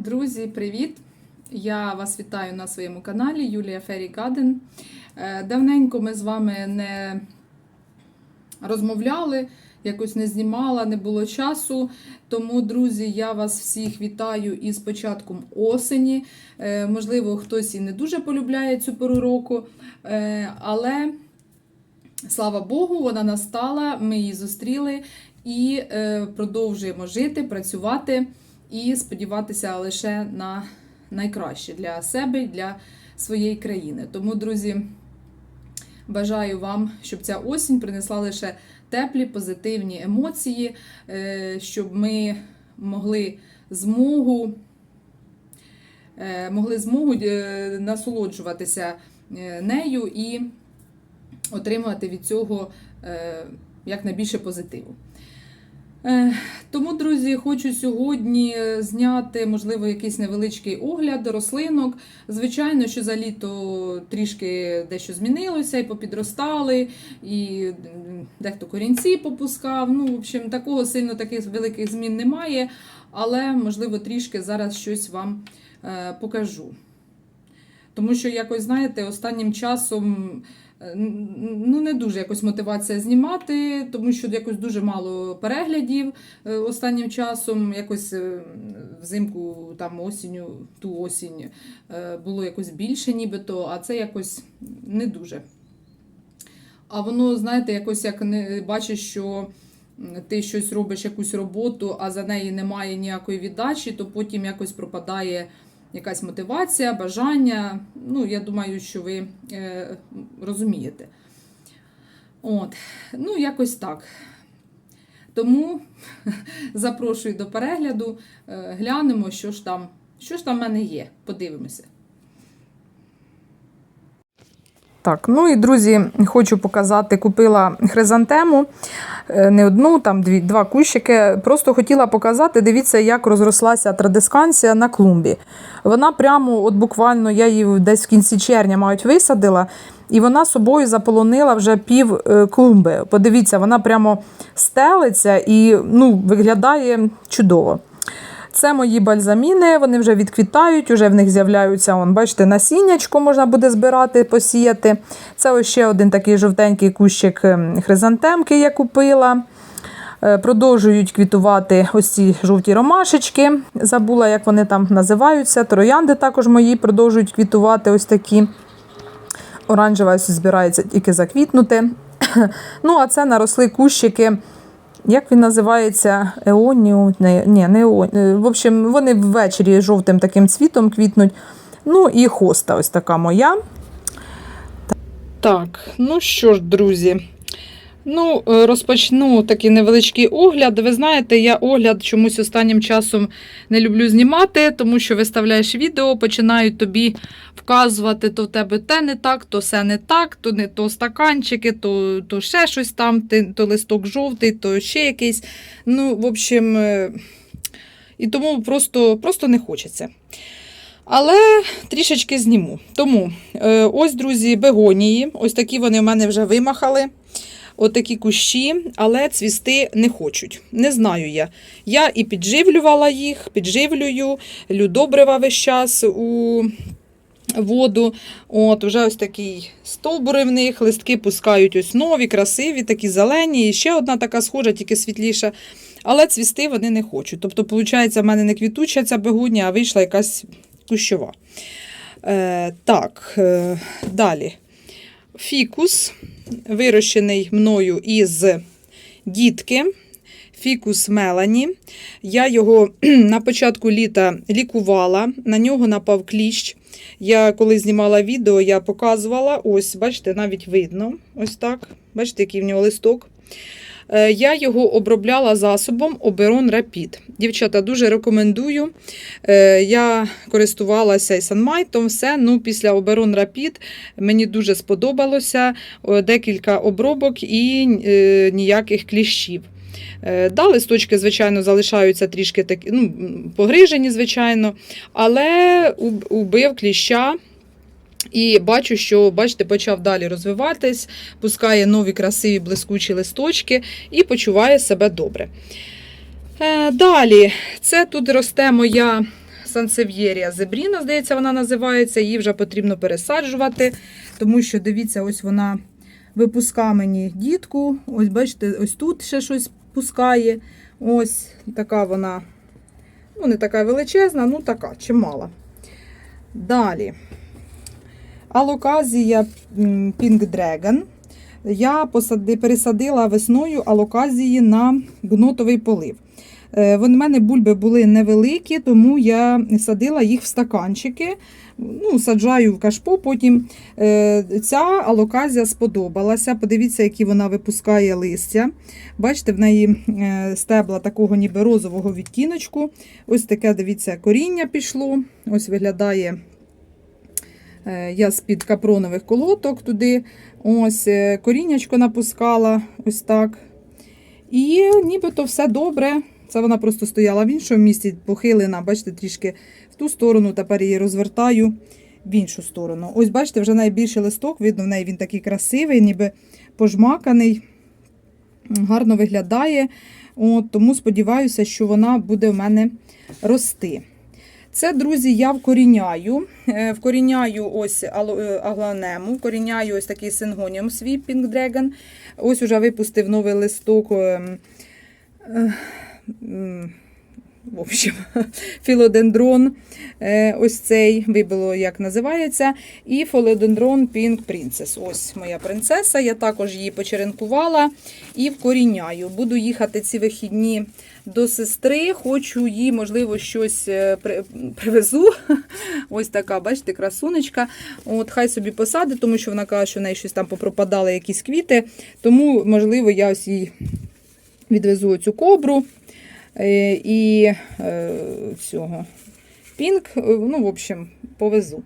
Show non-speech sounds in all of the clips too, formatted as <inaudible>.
Друзі, привіт! Я вас вітаю на своєму каналі Юлія Фері Гаден. Е, Давненько ми з вами не розмовляли, якось не знімала, не було часу. Тому, друзі, я вас всіх вітаю із початком осені. Е, Можливо, хтось і не дуже полюбляє цю пору року, е, але слава Богу, вона настала, ми її зустріли і продовжуємо жити, працювати і сподіватися лише на найкраще для себе для своєї країни. Тому, друзі, бажаю вам, щоб ця осінь принесла лише теплі, позитивні емоції, е, щоб ми могли змогу. е, Могли змогу е, насолоджуватися нею і отримувати від цього якнайбільше позитиву. Е, Тому, друзі, хочу сьогодні зняти, можливо, якийсь невеличкий огляд рослинок. Звичайно, що за літо трішки дещо змінилося, і попідростали, і дехто корінці попускав. Ну, в общем, такого сильно таких великих змін немає, але, можливо, трішки зараз щось вам е, покажу. Тому що, якось, знаєте, останнім часом ну, не дуже якось мотивація знімати, тому що якось дуже мало переглядів е, останнім часом. Якось е, взимку, там осінню, ту осінь е, було якось більше, нібито, а це якось не дуже. А воно, знаєте, якось як не бачиш, що ти щось робиш, якусь роботу, а за неї немає ніякої віддачі, то потім якось пропадає якась мотивація, бажання. Ну, я думаю, що ви е, розумієте. От. Ну, якось так. Тому <laughs> запрошую до перегляду, е, глянемо, що ж там, що ж там в мене є. Подивимося. Так, ну і друзі, хочу показати, купила хризантему, е, не одну, там дві, два кущики. Просто хотіла показати, дивіться, як розрослася традисканція на клумбі. Вона прямо, от буквально, я її десь в кінці червня, мають, висадила, і вона собою заполонила вже пів е, клумби. Подивіться, вона прямо стелиться і ну, виглядає чудово. Це мої бальзаміни, вони вже відквітають, вже в них з'являються, он, бачите, насіннячко можна буде збирати, посіяти. Це ось ще один такий жовтенький кущик ем, хризантемки я купила. Е, Продовжують квітувати ось ці жовті ромашечки. Забула, як вони там називаються. Троянди також мої продовжують квітувати ось такі. Оранжева ось збирається тільки заквітнути. <coughs> Ну, а це наросли кущики. Як він називається? Еоніум? Не, не, не еон... е, В общем, вони ввечері жовтим таким цвітом квітнуть. Ну і хоста ось така моя. Так, ну що ж, друзі. Ну, е, розпочну такий невеличкий огляд. Ви знаєте, я огляд чомусь останнім часом не люблю знімати, тому що виставляєш відео, починають тобі вказувати, то в тебе те не так, то все не так, то не то стаканчики, то, то ще щось там, то листок жовтий, то ще якийсь. Ну, в общем, е, і тому просто, просто не хочеться. Але трішечки зніму. Тому е, ось, друзі, бегонії. Ось такі вони в мене вже вимахали. Отакі кущі, але цвісти не хочуть. Не знаю я. Я і підживлювала їх, підживлюю, лю добрива весь час у воду. От, Вже ось такий стовбури в них, листки пускають ось нові, красиві, такі зелені. І ще одна така схожа, тільки світліша. Але цвісти вони не хочуть. Тобто, виходить, в мене не квітуча ця бегуня, а вийшла якась кущова. Е, так, е, далі. Фікус, вирощений мною із дітки. Фікус Мелані. Я його <clears throat> на початку літа лікувала, на нього напав кліщ. Я коли знімала відео, я показувала. Ось, бачите, навіть видно. Ось так. Бачите, який в нього листок. Е, Я його обробляла засобом Oberon Rapid. Дівчата, дуже рекомендую. Е, Я користувалася і санмайтом, все. Ну, після Oberon Rapid мені дуже сподобалося декілька обробок і е, ніяких кліщів. Е, Да, листочки, звичайно, залишаються трішки такі, ну, погрижені, звичайно, але уб- убив кліща. І бачу, що, бачите, почав далі розвиватись, пускає нові красиві блискучі листочки і почуває себе добре. Е, Далі, це тут росте моя Сансев'єрія Зебріна, здається, вона називається. Її вже потрібно пересаджувати, тому що дивіться, ось вона випуска мені дітку. Ось бачите, ось тут ще щось пускає. Ось така вона, ну, не така величезна, ну така, чимала. Далі. Алоказія Pink Dragon. Я посади, пересадила весною алоказії на гнотовий полив. Е, В мене бульби були невеликі, тому я садила їх в стаканчики. Ну, саджаю в кашпо. Потім е, ця алоказія сподобалася. Подивіться, які вона випускає листя. Бачите, в неї е, стебла такого ніби розового відтіночку. Ось таке, дивіться, коріння пішло. Ось виглядає. Е, Я з-під капронових колоток туди ось е, коріннячко напускала, ось так. І нібито все добре. Це вона просто стояла в іншому місці, похилена, бачите, трішки в ту сторону, тепер її розвертаю в іншу сторону. Ось, бачите, вже найбільший листок, видно, в неї він такий красивий, ніби пожмаканий, гарно виглядає. От, тому сподіваюся, що вона буде в мене рости. Це, друзі, я вкоріняю. Е, Вкоріняю ось е, агланему, вкоріняю ось такий сингоніум свій Pink Dragon. Ось уже випустив новий листок. е, В общем, <laughs> філодендрон, ось цей вибило, як називається, і філодендрон Pink Princess. Ось моя принцеса. Я також її почеренкувала і вкоріняю. Буду їхати ці вихідні до сестри. Хочу їй, можливо, щось е, привезу. <laughs> Ось така, бачите, красунечка. От, хай собі посадить, тому що вона каже, що в неї щось там попропадали якісь квіти. Тому, можливо, я ось їй відвезу цю кобру е, і е, всього. Пінк, е, ну, в общем, повезу.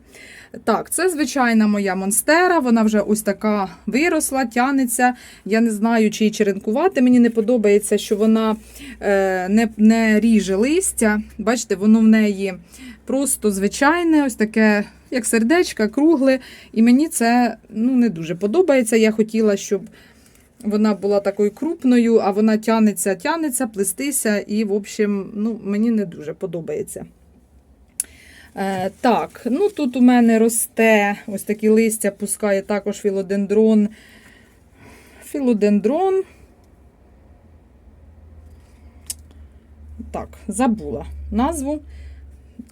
Так, це звичайна моя монстера. Вона вже ось така виросла, тянеться. Я не знаю, чи її черенкувати. Мені не подобається, що вона е, не, не ріже листя. Бачите, воно в неї просто звичайне, ось таке, як сердечко, кругле. І мені це ну, не дуже подобається. Я хотіла, щоб вона була такою крупною, а вона тянеться, тянеться, плестися, і, в общем, ну, мені не дуже подобається. Е, так, ну тут у мене росте ось такі листя, пускає також філодендрон. Філодендрон. Так, забула назву.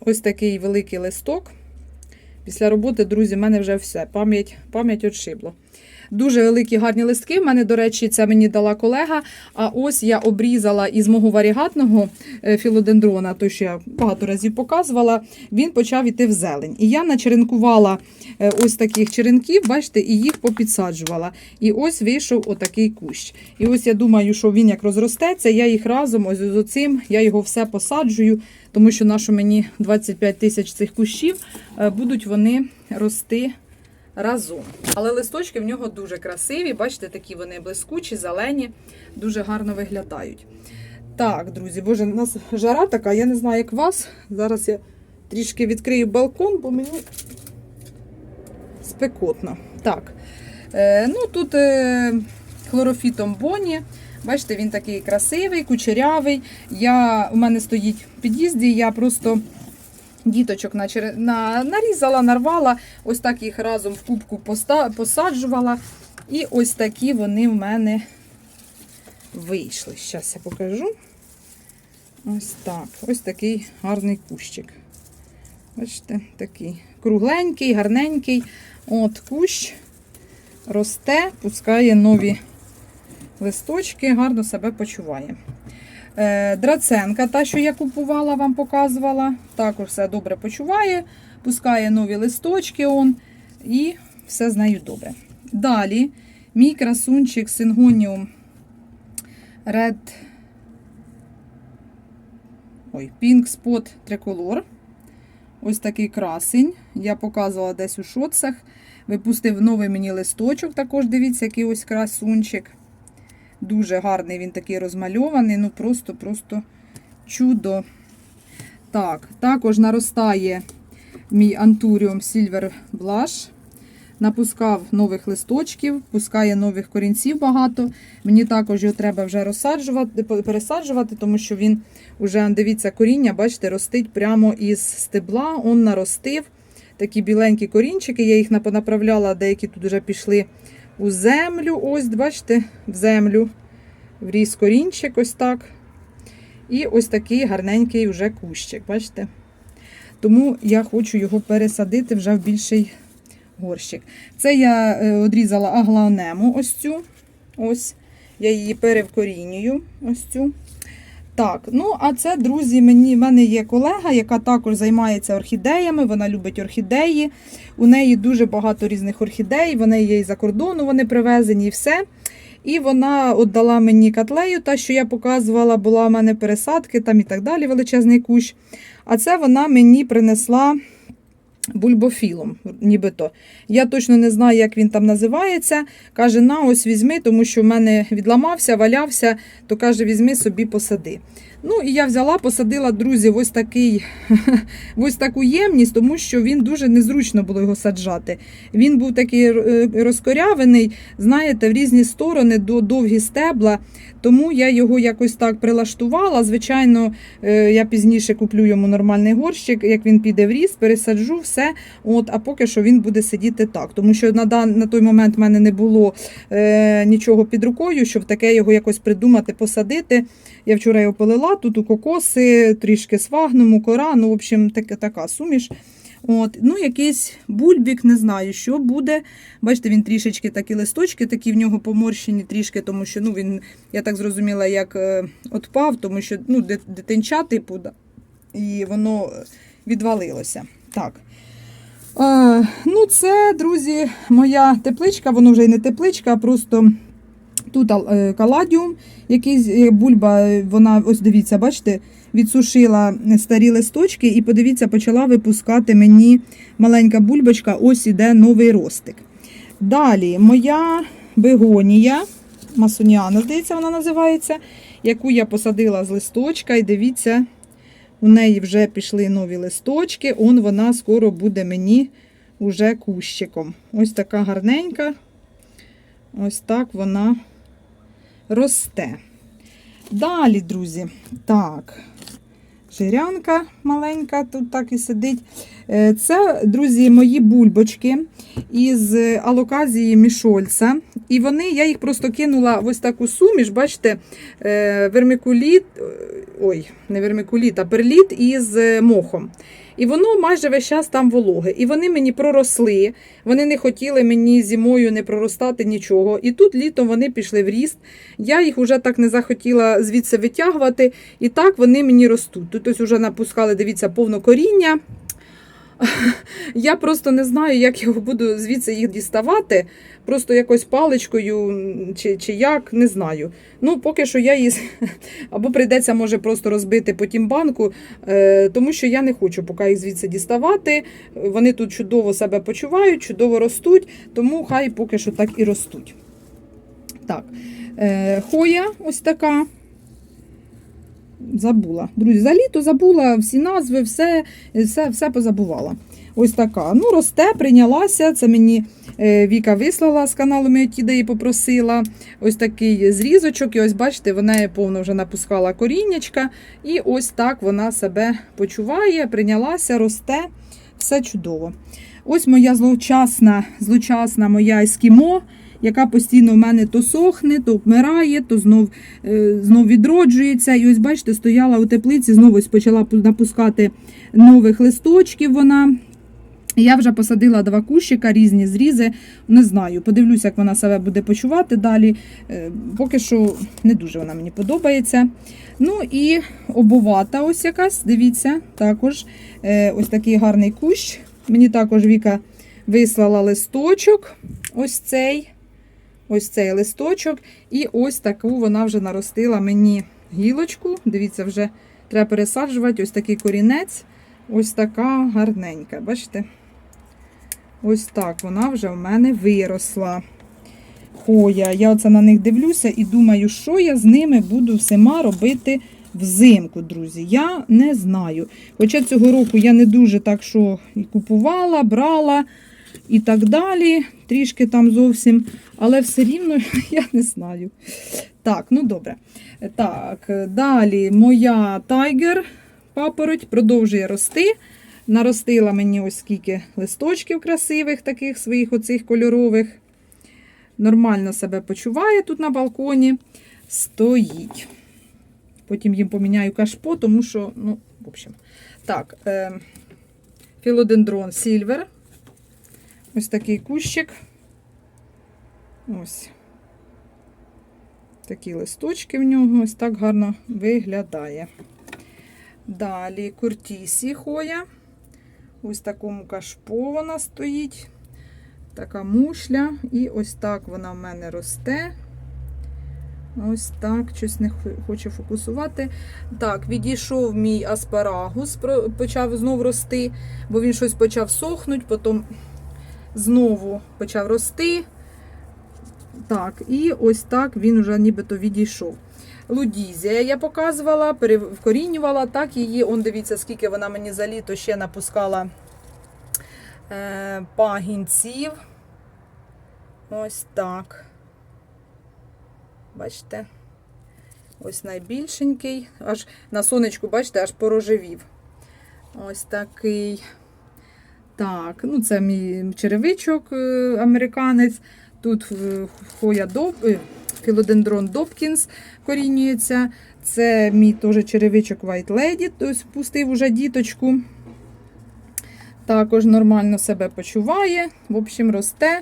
Ось такий великий листок. Після роботи, друзі, в мене вже все. Пам'ять пам'ять отшибло. Дуже великі гарні листки. В мене, до речі, це мені дала колега. А ось я обрізала із мого варігатного е, філодендрона, той, що я багато разів показувала, він почав іти в зелень. І я начеренкувала е, ось таких черенків, бачите, і їх попідсаджувала. І ось вийшов отакий кущ. І ось я думаю, що він як розростеться, я їх разом ось з оцим, я його все посаджую, тому що нащо мені 25 тисяч цих кущів, е, будуть вони рости разом. Але листочки в нього дуже красиві, бачите, такі вони блискучі, зелені, дуже гарно виглядають. Так, друзі, боже, у нас жара така, я не знаю, як вас. Зараз я трішки відкрию балкон, бо мені спекотно. Так. Е, ну тут е, хлорофітом Боні. Бачите, він такий красивий, кучерявий. Я, у мене стоїть в під'їзді, я просто діточок на, нарізала, нарвала, ось так їх разом в кубку посаджувала. І ось такі вони в мене вийшли. Зараз я покажу. Ось так. Ось такий гарний кущик. Бачите, такий кругленький, гарненький. От кущ росте, пускає нові листочки, гарно себе почуває. Е, Драценка, та, що я купувала, вам показувала, також все добре почуває, пускає нові листочки он, і все з нею добре. Далі мій красунчик Сингоніум Red Ой, Pink Spot Tricolor. Ось такий красень. Я показувала десь у шоцах. Випустив новий мені листочок, також дивіться, який ось красунчик. Дуже гарний він такий розмальований, ну просто-просто чудо. Так, також наростає мій Anturium Silver Blush. напускав нових листочків, пускає нових корінців багато. Мені також його треба вже розсаджувати, пересаджувати, тому що він вже, дивіться, коріння, бачите, ростить прямо із стебла. Он наростив такі біленькі корінчики. Я їх направляла, деякі тут вже пішли у землю. Ось, бачите, в землю. вріз корінчик, ось так. І ось такий гарненький вже кущик, бачите? Тому я хочу його пересадити вже в більший горщик. Це я е, одрізала аглаонему ось цю. Ось. Я її перевкорінюю. Ось цю. Так, ну а це, друзі, мені, в мене є колега, яка також займається орхідеями, вона любить орхідеї. У неї дуже багато різних орхідей, вони є і за кордону, вони привезені і все. І вона віддала мені котлею, та, що я показувала, була в мене пересадки там і так далі, величезний кущ. А це вона мені принесла бульбофілом, нібито. Я точно не знаю, як він там називається. Каже, на ось візьми, тому що в мене відламався, валявся, то каже, візьми собі посади. Ну, і я взяла, посадила, друзі, ось такий, <laughs> ось таку ємність, тому що він дуже незручно було його саджати. Він був такий е, розкорявений, знаєте, в різні сторони, до довгі стебла. Тому я його якось так прилаштувала. Звичайно, е, я пізніше куплю йому нормальний горщик, як він піде в ріс, пересаджу все. От, а поки що він буде сидіти так. Тому що на, дан- на той момент в мене не було е, нічого під рукою, щоб таке його якось придумати, посадити. Я вчора його полила, тут у кокоси, трішки свагному, кора, ну, в общем, таке, така суміш. От, ну, якийсь бульбік, не знаю, що буде. Бачите, він трішечки такі листочки, такі в нього поморщені трішки, тому що ну, він, я так зрозуміла, як е, отпав, тому що ну, дит- дитинча, типу, да, і воно відвалилося. Так. Е, ну, це, друзі, моя тепличка, воно вже і не тепличка, а просто тут е, каладіум, якийсь е, бульба, е, вона, ось дивіться, бачите, відсушила старі листочки і подивіться, почала випускати мені маленька бульбочка, ось іде новий ростик. Далі моя бегонія, масоніана, здається, вона називається, яку я посадила з листочка, і дивіться, у неї вже пішли нові листочки, он вона скоро буде мені уже кущиком. Ось така гарненька. Ось так вона росте. Далі, друзі, так, жирянка маленька тут так і сидить. Е, Це, друзі, мої бульбочки із алоказії мішольца. І вони, я їх просто кинула в ось таку суміш, бачите, е, вермикуліт, е, ой, не вермикуліт, а перліт із е, мохом. І воно майже весь час там вологе. І вони мені проросли. Вони не хотіли мені зимою не проростати нічого. І тут літом вони пішли в ріст. Я їх вже так не захотіла звідси витягувати. І так вони мені ростуть. Тут ось вже напускали, дивіться, повно коріння. <laughs> Я просто не знаю, як я буду звідси їх діставати. Просто якось паличкою чи, чи як, не знаю. Ну, поки що я її <laughs> або прийдеться, може, просто розбити потім банку, е, тому що я не хочу поки їх звідси діставати. Вони тут чудово себе почувають, чудово ростуть, тому хай поки що так і ростуть. Так, е, хоя ось така. Забула. Друзі, за літо забула всі назви, все, все, все позабувала. Ось така. Ну, росте, прийнялася. Це мені е, Віка вислала з каналу Міотіда і попросила. Ось такий зрізочок. І ось, бачите, вона повно вже напускала коріннячка. І ось так вона себе почуває, прийнялася, росте. Все чудово. Ось моя злочасна, злочасна моя ескімо, яка постійно в мене то сохне, то вмирає, то знов, е, знов відроджується. І ось, бачите, стояла у теплиці, знову ось почала напускати нових листочків вона. Я вже посадила два кущика, різні зрізи. Не знаю, подивлюся, як вона себе буде почувати далі. Е, Поки що не дуже вона мені подобається. Ну і обувата ось якась, дивіться, також е, ось такий гарний кущ. Мені також Віка вислала листочок. Ось цей. Ось цей листочок. І ось таку вона вже наростила мені гілочку. Дивіться, вже треба пересаджувати. Ось такий корінець. Ось така гарненька. Бачите? Ось так вона вже в мене виросла. Хоя. Я оце на них дивлюся і думаю, що я з ними буду всіма робити взимку, друзі. Я не знаю. Хоча цього року я не дуже так, що і купувала, брала. І так далі. Трішки там зовсім, але все рівно <laughs> я не знаю. Так, ну добре. Так, далі моя тайгер папороть продовжує рости. Наростила мені ось скільки листочків красивих, таких своїх оцих кольорових. Нормально себе почуває тут на балконі. Стоїть. Потім їм поміняю кашпо, тому що, ну, в общем. Так, е, філодендрон Сільвер. Ось такий кущик. Ось. Такі листочки в нього ось так гарно виглядає. Далі куртісі хоя. Ось такому кашпо вона стоїть. Така мушля. І ось так вона в мене росте. Ось так, щось не хо- хочу фокусувати. Так, відійшов мій аспарагус, почав знову рости, бо він щось почав сохнути, потім знову почав рости. Так, і ось так він вже нібито відійшов. Лудізія я показувала, перевкорінювала, так її, он дивіться, скільки вона мені за літо ще напускала е, пагінців. Ось так. Бачите? Ось найбільшенький. Аж на сонечку, бачите, аж порожевів. Ось такий. Так, ну це мій черевичок е, американець. Тут е, хоя доб... філодендрон Добкінс корінюється. Це мій теж черевичок White Lady, тобто пустив уже діточку. Також нормально себе почуває, в общем, росте.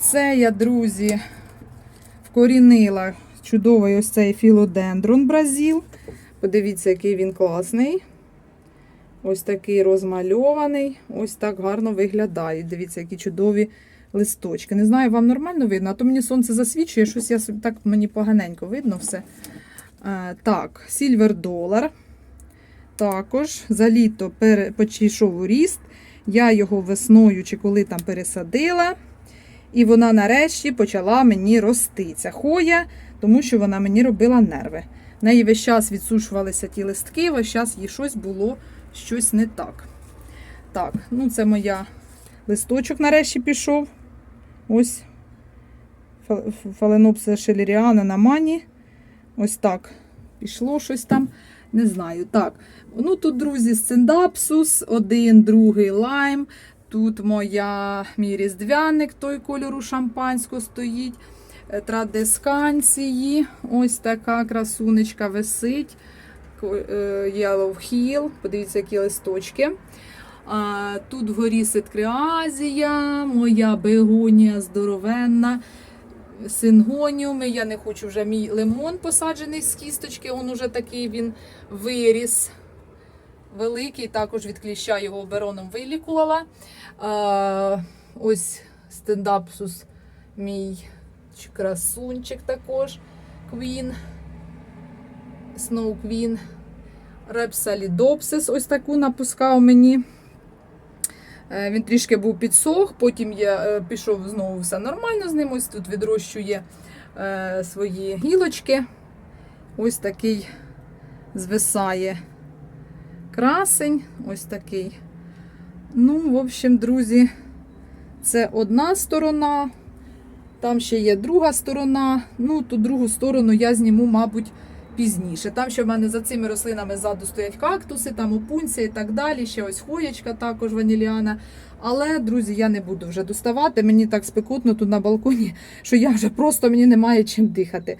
Це я, друзі, вкорінила чудовий ось цей філодендрон Бразил. Подивіться, який він класний. Ось такий розмальований. Ось так гарно виглядає. Дивіться, які чудові листочки. Не знаю, вам нормально видно, а то мені сонце засвічує, щось я так мені поганенько видно все. Е, так, Сільвер Долар. Також за літо почійшов у ріст. Я його весною чи коли там пересадила. І вона нарешті почала мені рости. Ця хоя, тому що вона мені робила нерви. В неї весь час відсушувалися ті листки, весь час їй щось було щось не так. Так, ну це моя листочок нарешті пішов. Ось фа- фаленопсис шелеріана на мані. Ось так пішло щось там. Не знаю. Так, ну тут, друзі, сциндапсус, один, другий лайм. Тут моя, мій різдвяник, той кольору шампанського стоїть. Е, Традесканції. Ось така красунечка висить. Е, Yellow Heel. Подивіться, які листочки. Тут вгорі ситкреазія, моя бегонія здоровенна. Сингоніуми. Я не хочу вже мій лимон посаджений з кісточки. Он уже такий він виріс. Великий, також від кліща його обероном вилікувала. А, ось стендапсус мій красунчик також. Квін. Сноу Квін. Репсалідопсис ось таку напускав мені. Е, Він трішки був підсох, потім я е, пішов знову все нормально з ним. Ось тут відрощує е, свої гілочки. Ось такий звисає красень. Ось такий. Ну, в общем, друзі, це одна сторона. Там ще є друга сторона. Ну, ту другу сторону я зніму, мабуть, пізніше. Там ще в мене за цими рослинами ззаду стоять кактуси, там опунція і так далі. Ще ось хоєчка також ваніліана. Але, друзі, я не буду вже доставати. Мені так спекутно тут на балконі, що я вже просто мені немає чим дихати.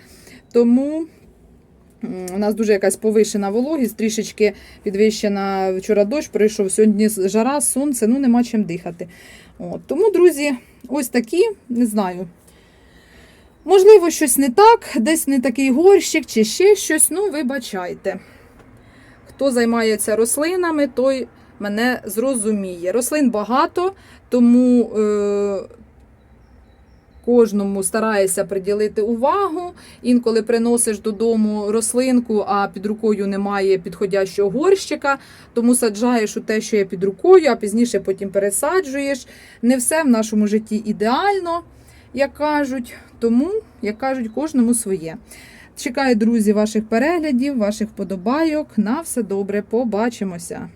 Тому у нас дуже якась повишена вологість, трішечки підвищена вчора дощ, прийшов сьогодні жара, сонце, ну нема чим дихати. От. Тому, друзі, ось такі, не знаю. Можливо, щось не так, десь не такий горщик чи ще щось, ну, вибачайте. Хто займається рослинами, той мене зрозуміє. Рослин багато, тому е, кожному стараєшся приділити увагу. Інколи приносиш додому рослинку, а під рукою немає підходящого горщика, тому саджаєш у те, що є під рукою, а пізніше потім пересаджуєш. Не все в нашому житті ідеально, як кажуть. Тому, як кажуть, кожному своє. Чекаю, друзі, ваших переглядів, ваших вподобайок. На все добре, побачимося!